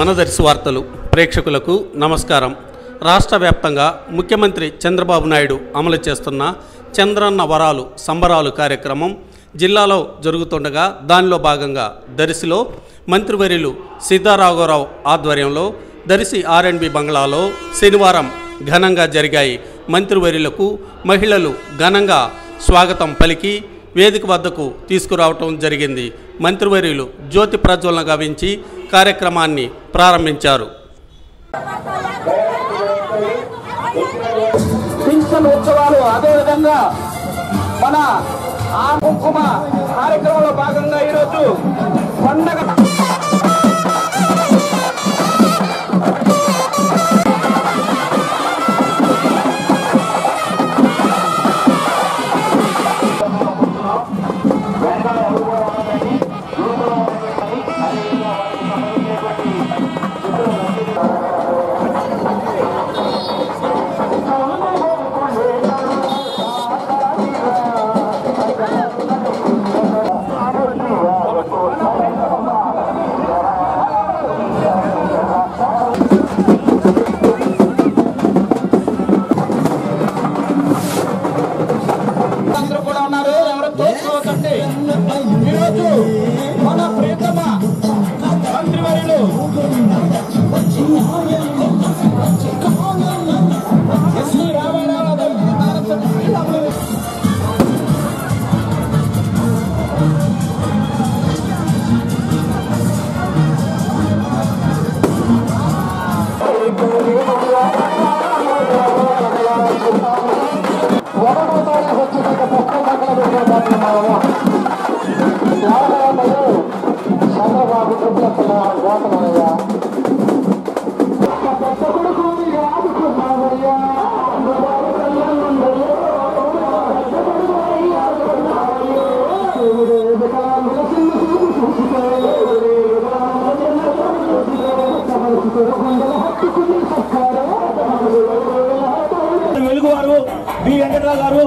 మనదర్శి వార్తలు ప్రేక్షకులకు నమస్కారం. రాష్ట్ర వ్యాప్తంగా ముఖ్యమంత్రి చంద్రబాబు నాయుడు అమలు చేస్తున్న చంద్రన్న వరాలు సంబరాలు కార్యక్రమం జిల్లాలో జరుగుతుండగా దానిలో భాగంగా దర్శిలో మంత్రివర్యులు సీతారాఘవరావు ఆధ్వర్యంలో దర్శి ఆర్ఎండ్బి బంగ్లాలో శనివారం ఘనంగా జరిగాయి. మంత్రివర్యులకు మహిళలు ఘనంగా స్వాగతం పలికి వేదిక వద్దకు తీసుకురావటం జరిగింది. మంత్రివర్యులు జ్యోతి ప్రజ్వలన గావించి కార్యక్రమాన్ని ప్రారంభించారు. పింఛన్ ఉత్సవాలు అదేవిధంగా మన ఆ కుంకుమ కార్యక్రమంలో భాగంగా ఈరోజు పండగ ఎవరు ఈరోజు మన ప్రియతమ మంత్రివర్యులు వెలుగువారు బి వెంకటరావు గారు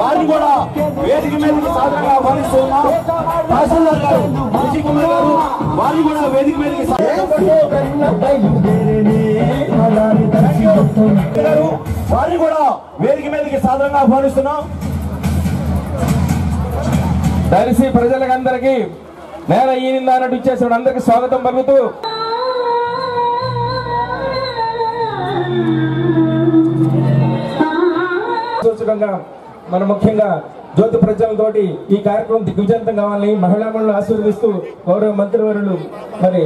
వారిని కూడా వేదిక మీదకి సాధారణంగా ఆహ్వానిస్తూ ఉన్నాం. తహసీల్దార్ గారు కుమార్ గారు వారిని కూడా వేదిక గారు వారిని కూడా వేదిక మీదకి సాధారణంగా ఆహ్వానిస్తున్నాం. దర్శి ప్రజలకందరికీ నేల ఈనిందా అన్నట్టు ఇచ్చేసిన అందరికి స్వాగతం పలుకుతూ సూచకంగా మన ముఖ్యంగా జ్యోతి ప్రజలతో ఈ కార్యక్రమం దిగ్విజంతం కావాలని మహిళా మండలి ఆశీర్వదిస్తూ గౌరవ మంత్రివర్యులు మరి